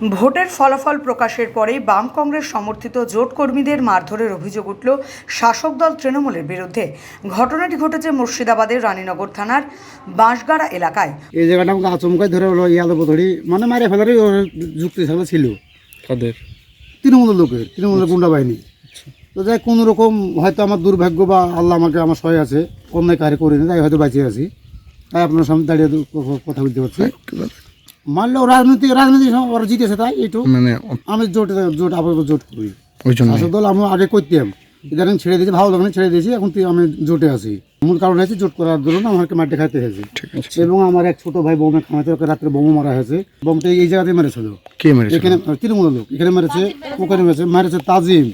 ভোটের ফলাফল প্রকাশের পরেই বাম কংগ্রেস সমর্থিত জোট কর্মীদের মারধরের অভিযোগ উঠল শাসক দল তৃণমূলের বিরুদ্ধে। ঘটনাটি ঘটেছে মুর্শিদাবাদের রানীনগর থানার বাঁশগাড়া এলাকায়। এই জায়গাটা আমাকে আচমকায় ধরে হলো ইয়াদব ধরি। মানে মারে ফেলারই ওর যুক্তি হিসাবে ছিল। তাদের তৃণমূলের লোকের তৃণমূলের গুন্ডা বাহিনী। তো যাই কোনো রকম হয়তো আমার দুর্ভাগ্য বা আল্লাহ আমাকে আমার সহায় আছে অন্যায় কার্য করিনি তাই হয়তো বাঁচিয়ে আছি। তাই আপনার সামনে দাঁড়িয়ে কথা বলতে পারছি। মানলেও রাজনৈতিক রাজনীতি ওরা জিতেছে তাই এইটু মানে আমি জোট জোট আপাতত জোট করি। ওই জন্য শাসক দল আমি আগে করতাম। ইদানিং ছেড়ে দিয়েছি ভালো লাগে ছেড়ে দিয়েছি এখন তুই আমি জোটে আছি। মূল কারণ হয়েছে জোট করার দরুন আমাকে মাঠে খাইতে হয়েছে। এবং আমার এক ছোট ভাই বোমে খামাতে ওকে রাত্রে বোমা মারা হয়েছে। বোমটা এই জায়গাতে মেরেছিল। কে মেরেছে এখানে তৃণমূল লোক। এখানে মেরেছে ওখানে মেরেছে মেরেছে তাজিম।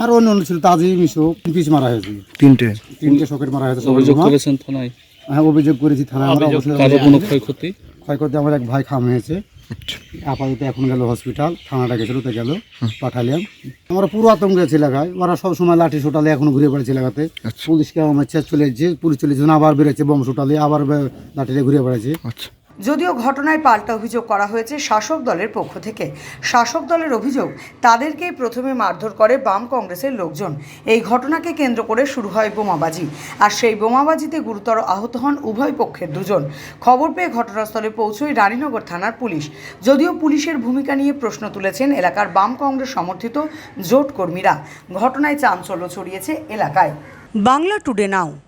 আর অন্য অন্য ছিল তাজিম ইসো পিস মারা হয়েছে। তিনটে। তিনটে শকেট মারা হয়েছে অভিযোগ বোমা। করেছেন থানায়। হ্যাঁ অভিযোগ করেছি থানায় আমরা অবশ্যই কারও কোনো ক্ষয়ক্ষতি? ক্ষয়ক্ষতি আমার এক ভাই খাম হয়েছে আপাতত এখন গেল হসপিটাল থানাটা গেছিল তো গেল পাঠালাম আমরা পুরো আতঙ্ক আছে এলাকায়। ওরা সবসময় লাঠি সোটালে এখন ঘুরে বেড়াচ্ছে এলাকাতে। আচ্ছা। পুলিশকে আমার চেয়ে চলে যাচ্ছে পুলিশ চলে যাচ্ছে আবার বেড়েছে বম সোটালে আবার লাঠিতে ঘুরে বেড়াচ্ছে। আচ্ছা। যদিও ঘটনায় পাল্টা অভিযোগ করা হয়েছে শাসক দলের পক্ষ থেকে। শাসক দলের অভিযোগ, তাদেরকেই প্রথমে মারধর করে বাম কংগ্রেসের লোকজন। এই ঘটনাকে কেন্দ্র করে শুরু হয় বোমাবাজি। আর সেই বোমাবাজিতে গুরুতর আহত হন উভয় পক্ষের দুজন। খবর পেয়ে ঘটনাস্থলে পৌঁছয় রানীনগর থানার পুলিশ। যদিও পুলিশের ভূমিকা নিয়ে প্রশ্ন তুলেছেন এলাকার বাম কংগ্রেস সমর্থিত জোট কর্মীরা। ঘটনায় চাঞ্চল্য ছড়িয়েছে এলাকায়। Bangla today now.